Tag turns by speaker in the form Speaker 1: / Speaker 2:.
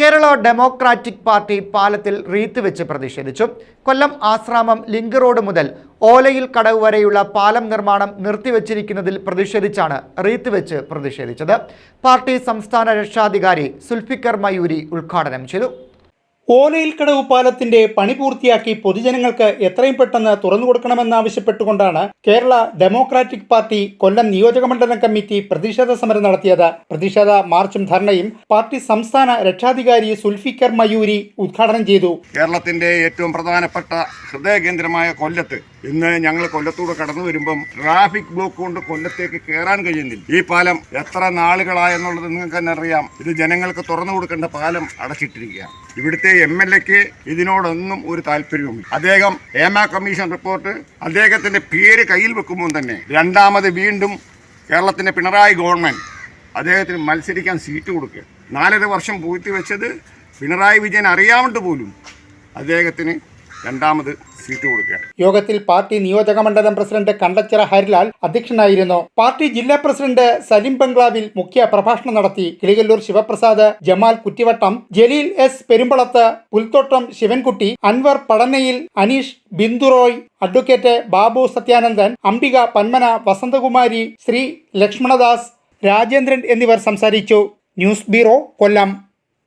Speaker 1: Kerala democratic party പാലത്തിൽ wreath വെച്ച് പ്രതിഷേധിച്ചു. കൊല്ലം ആശ്രാമം ലിങ്ക് റോഡ് മുതൽ ഓലയിൽ കടവ് വരെയുള്ള പാലം നിർമ്മാണം നിർത്തിവച്ചിരിക്കുന്നതിൽ പ്രതിഷേധിച്ചാണ് റീത്ത് വെച്ച് പ്രതിഷേധിച്ചത്. പാർട്ടി സംസ്ഥാന രക്ഷാധികാരി സുൽഫിക്കർ മയൂരി ഉദ്ഘാടനം ചെയ്തു.
Speaker 2: ഓലയിൽ കടവ് പാലത്തിന്റെ പണി പൂർത്തിയാക്കി പൊതുജനങ്ങൾക്ക് എത്രയും പെട്ടെന്ന് തുറന്നു കൊടുക്കണമെന്നാവശ്യപ്പെട്ടുകൊണ്ടാണ് കേരള ഡെമോക്രാറ്റിക് പാർട്ടി കൊല്ലം നിയോജകമണ്ഡലം കമ്മിറ്റി പ്രതിഷേധ സമരം നടത്തിയത്. പ്രതിഷേധ മാർച്ചും ധർണയും പാർട്ടി സംസ്ഥാന രക്ഷാധികാരി സുൽഫിക്കർ മയൂരി ഉദ്ഘാടനം ചെയ്തു.
Speaker 3: കേരളത്തിന്റെ ഏറ്റവും പ്രധാനപ്പെട്ട ഹൃദയകേന്ദ്രമായ കൊല്ലത്ത് ഇന്ന് ഞങ്ങൾ കൊല്ലത്തൂടെ കടന്നു വരുമ്പം ട്രാഫിക് ബ്ലോക്ക് കൊണ്ട് കൊല്ലത്തേക്ക് കയറാൻ കഴിയുന്നില്ല. ഈ പാലം എത്ര നാളുകളായെന്നുള്ളത് നിങ്ങൾക്ക് തന്നെ അറിയാം. ഇത് ജനങ്ങൾക്ക് തുറന്നു കൊടുക്കേണ്ട പാലം അടച്ചിട്ടിരിക്കുകയാണ്. ഇവിടുത്തെ എം എൽ എക്ക് ഇതിനോടൊന്നും ഒരു താല്പര്യവുമില്ല. അദ്ദേഹം ഏമ കമ്മീഷൻ റിപ്പോർട്ട് അദ്ദേഹത്തിന്റെ പേര് കയ്യിൽ വെക്കുമ്പോൾ തന്നെ രണ്ടാമത് വീണ്ടും കേരളത്തിന്റെ പിണറായി ഗവൺമെന്റ് അദ്ദേഹത്തിന് മത്സരിക്കാൻ സീറ്റ് കൊടുക്കുക. നാലര വർഷം പൂഴ്ത്തിവെച്ചത് പിണറായി വിജയൻ അറിയാവുണ്ട് പോലും അദ്ദേഹത്തിന് രണ്ടാമത് സീറ്റ് കൊടുക്കുക
Speaker 2: യോഗത്തിൽ പാർട്ടി നിയോജക മണ്ഡലം പ്രസിഡന്റ് കണ്ടച്ചിറ ഹരിലാൽ അധ്യക്ഷനായിരുന്നു. പാർട്ടി ജില്ലാ പ്രസിഡന്റ് സലിം ബംഗ്ലാവിൽ മുഖ്യ പ്രഭാഷണം നടത്തി. Kilikollur Sivaprasad Jamal Kuttivattam Jaleel S പെരുമ്പളത്ത് പുൽത്തോട്ടം Sivankutty Anwar പടന്നയിൽ Aneesh ബിന്ദുറോയ് advocate Babu Sathyanandan Ambika Panmana Vasanthakumari Shri ലക്ഷ്മണദാസ് Rajendran എന്നിവർ സംസാരിച്ചു. ന്യൂസ് ബ്യൂറോ കൊല്ലം.